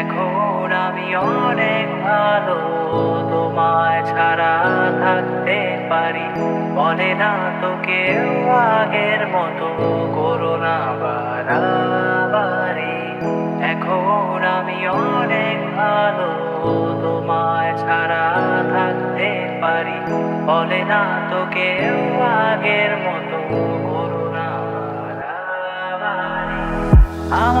এখন অনেক ভালো, তোমায় ছাড়া থাকতে পারি। বলে না আগের মতো করোনা বাড়াবাড়ি। এখন আমি অনেক ভালো তোমায় ছাড়া থাকতে পারি। বলে না তো কেউ আগের মতো করুণা আমার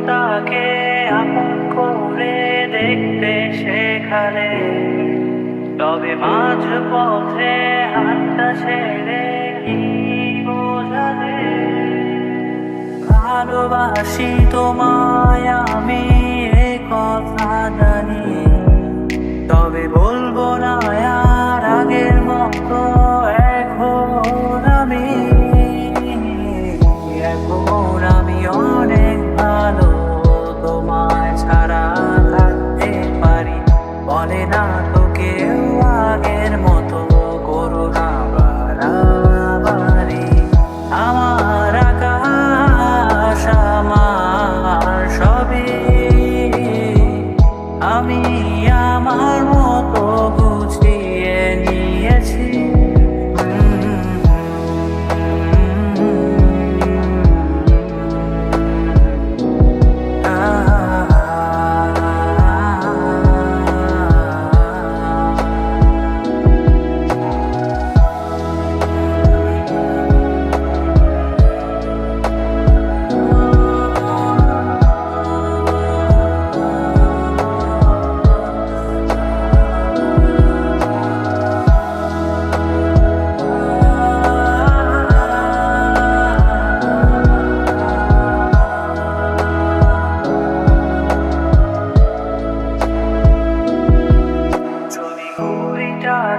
স্বপ্নটাকে আপন করে দেখতে সেখানে তবে মাঝ পথে হাতটা ছেড়ে কি বোঝাবে ভালোবাসি তোমায় আমি এ কথা জানি তবে বলব না বলে না তো